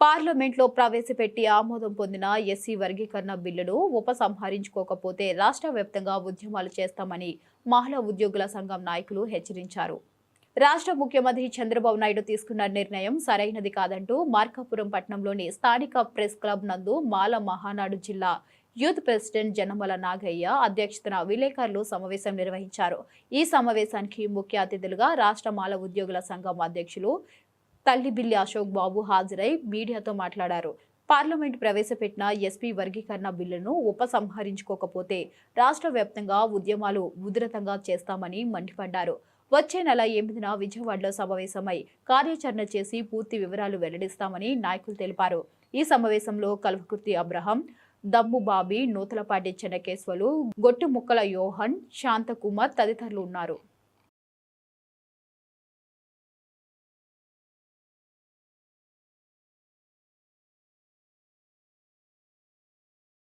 పార్లమెంట్లో ప్రవేశపెట్టి ఆమోదం పొందిన ఎస్సీ వర్గీకరణ బిల్లును ఉపసంహరించుకోకపోతే రాష్ట్ర వ్యాప్తంగా ఉద్యమాలు చేస్తామని మహిళా ఉద్యోగుల సంఘం నాయకులు హెచ్చరించారు. రాష్ట్ర ముఖ్యమంత్రి చంద్రబాబు నాయుడు తీసుకున్న నిర్ణయం సరైనది కాదంటూ మార్కాపురం పట్టణంలోని స్థానిక ప్రెస్ క్లబ్ నందు మాల మహానాడు జిల్లా యూత్ ప్రెసిడెంట్ జనమల నాగయ్య అధ్యక్షతన విలేకరులు సమావేశం నిర్వహించారు. ఈ సమావేశానికి ముఖ్య అతిథులుగా రాష్ట్ర మాల ఉద్యోగుల సంఘం అధ్యక్షులు తల్లి బిల్లి అశోక్ బాబు హాజరై మీడియాతో మాట్లాడారు. పార్లమెంట్ ప్రవేశపెట్టిన ఎస్పీ వర్గీకరణ బిల్లును ఉపసంహరించుకోకపోతే రాష్ట్ర వ్యాప్తంగా ఉద్యమాలు ఉధృతంగా చేస్తామని మండిపడ్డారు. వచ్చే నెల ఎనిమిదిన విజయవాడలో సమావేశమై కార్యాచరణ చేసి పూర్తి వివరాలు వెల్లడిస్తామని నాయకులు తెలిపారు. ఈ సమావేశంలో కల్వకుర్తి అబ్రహం దమ్ము బాబీ నూతలపాటి చెన్నకేశ్వలు గొట్టుముక్కల యోహన్ శాంతకుమార్ తదితరులు ఉన్నారు.